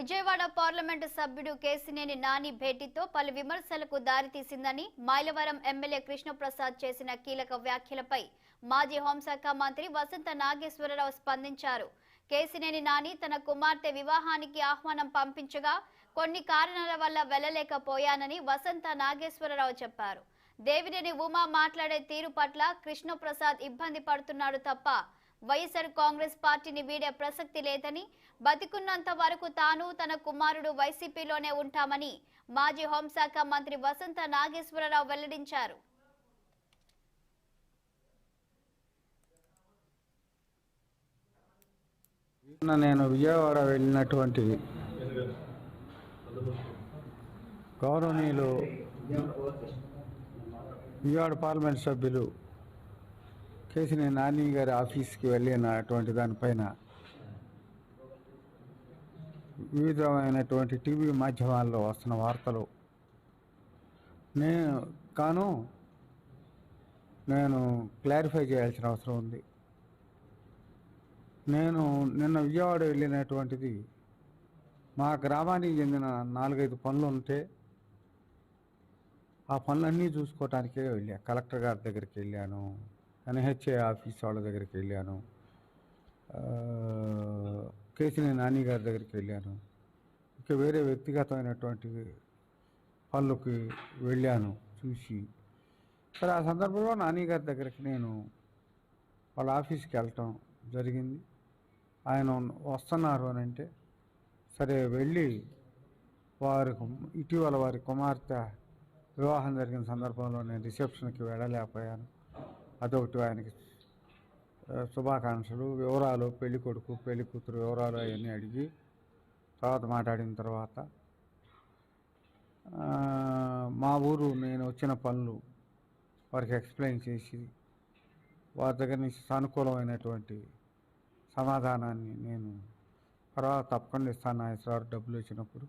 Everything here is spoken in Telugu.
విజయవాడ పార్లమెంటు సభ్యుడు కేసినేని నాని భేటీతో పలు విమర్శలకు దారితీసిందని మైలవరం ఎమ్మెల్యే కృష్ణప్రసాద్ చేసిన కీలక వ్యాఖ్యలపై మాజీ హోంశాఖ మంత్రి వసంత నాగేశ్వరరావు స్పందించారు. కేసినేని నాని తన కుమార్తె వివాహానికి ఆహ్వానం పంపించగా కొన్ని కారణాల వల్ల వెళ్ళలేకపోయానని వసంత నాగేశ్వరరావు చెప్పారు. దేవినేని ఉమా మాట్లాడే తీరు పట్ల కృష్ణప్రసాద్ ఇబ్బంది పడుతున్నాడు తప్ప వైఎస్ఆర్ కాంగ్రెస్ పార్టీని వీడే ప్రసక్తి లేదని బతికున్నంత వరకు తాను తన కుమారుడు వైసీపీలోనే ఉంటామని మాజీ హోంశాఖ మంత్రి వసంత నాగేశ్వరరావు వెల్లడించారు. నేను విజయవాడ వెళ్ళినటువంటి గౌరవనీయులు విజయవాడ పార్లమెంట్ సభ్యులు కేసినేని నాని గారి ఆఫీస్కి వెళ్ళినటువంటి దానిపైన వివిధమైనటువంటి టీవీ మాధ్యమాల్లో వస్తున్న వార్తలు. నేను కాను నేను క్లారిఫై చేయాల్సిన అవసరం ఉంది. నేను నిన్న విజయవాడ వెళ్ళినటువంటిది మా గ్రామానికి చెందిన నాలుగైదు పనులు ఉంటే ఆ పనులన్నీ చూసుకోవటానికే వెళ్ళా. కలెక్టర్ గారి దగ్గరికి వెళ్ళాను. ఎన్హెచ్ఏ ఆఫీస్ వాళ్ళ దగ్గరికి వెళ్ళాను. ఆ, కేసినేని నాని గారి దగ్గరికి వెళ్ళాను. ఇంకా వేరే వ్యక్తిగతమైనటువంటి పనులకి వెళ్ళాను చూసి. సరే ఆ సందర్భంలో నాని గారి దగ్గరికి నేను వాళ్ళ ఆఫీస్కి వెళ్ళటం జరిగింది. ఆయన వస్తున్నారు అని అంటే సరే వెళ్ళి వారి ఇటీవల వారి కుమార్తె వివాహం జరిగిన సందర్భంలో నేను రిసెప్షన్కి వెళ్ళలేకపోయాను. అదొకటి ఆయనకి. శుభాకాంక్షలు వివరాలు పెళ్ళి కొడుకు పెళ్ళి కూతురు వివరాలు అవన్నీ అడిగి తర్వాత మాట్లాడిన తర్వాత మా ఊరు నేను వచ్చిన పనులు వారికి ఎక్స్ప్లెయిన్ చేసి వారి దగ్గర నుంచి సానుకూలమైనటువంటి సమాధానాన్ని నేను తర్వాత తప్పకుండా ఇస్తాను నాగేశ్వరరావు డబ్బులు ఇచ్చినప్పుడు.